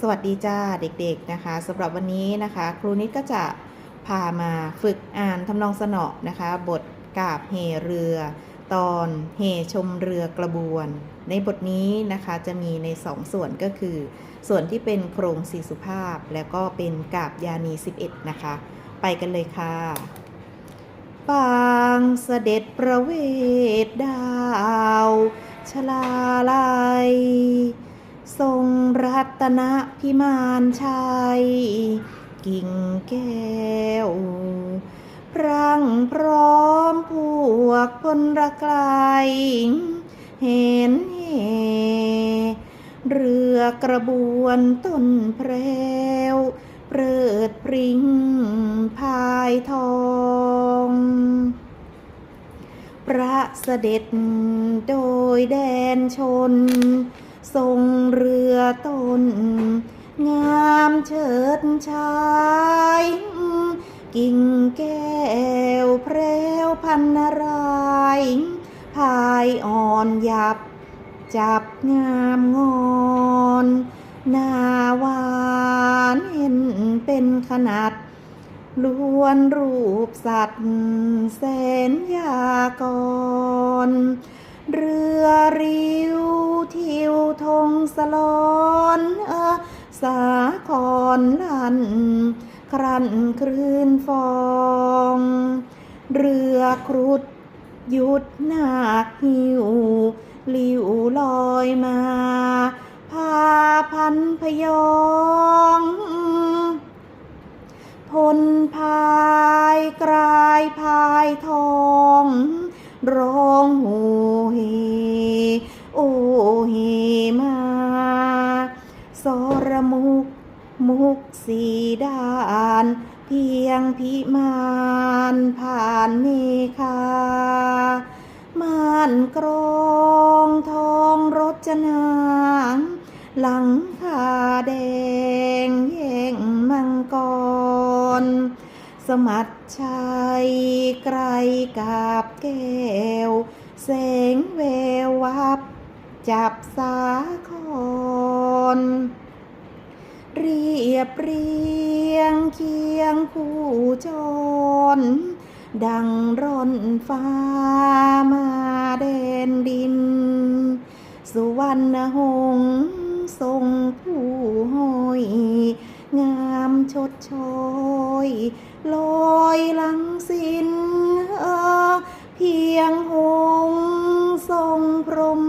สวัสดีจ้าเด็กๆนะคะสำหรับวันนี้นะคะ ครูนิดก็จะพามาฝึกอ่านทำนองสนอนะคะ บทกาบเหเรือ ตอนเหชมเรือกระบวน ในบทนี้นะคะจะมีในสองส่วนก็คือ ส่วนที่เป็นโครงสีสุภาพ แล้วก็เป็นกาบยานี 11 นะคะ ไปกันเลยค่ะปางเสด็จประเวทดาวชลาลัย ทรงรัตนพิมานชัย กิ่งแก้ว พรังพร้อมพวกพลระไกลเห็นเหเรือกระบวนต้นแพรวเปิดปริงพายทอง พระเสด็จโดยแดนชน ทรงเรือตนงามเฉิดชายกิ่งแก้วแพรวพันนารายพายอ่อนหยับ จับงามงอนนาวานเห็นเป็นขนาดล้วนรูปสัตว์แสนยากร เรือริ้ว ธงสลอนสาครลัน ครันคลื่นฟอง เรือครุดหยุดหนักหิวลิวลอยมาพาพันพยองพลพายกลายพายทองร้องโหเฮโอเฮ มุกสีด้าน เพียงพิมานผ่านเมฆาม่านกรองทองรจนางหลังคาแดงแย่งมังกร สมัดชัยไกรกาบแก้วแสงแวววับจับสาคร เรียบเรียงเคียงคู่จร ดังร่อนฟ้ามาแดนดิน สุวรรณหงส์ทรงผู้ห้อย งามชดชอยลอยหลังสินเออเพียงหงส์ทรงพรหม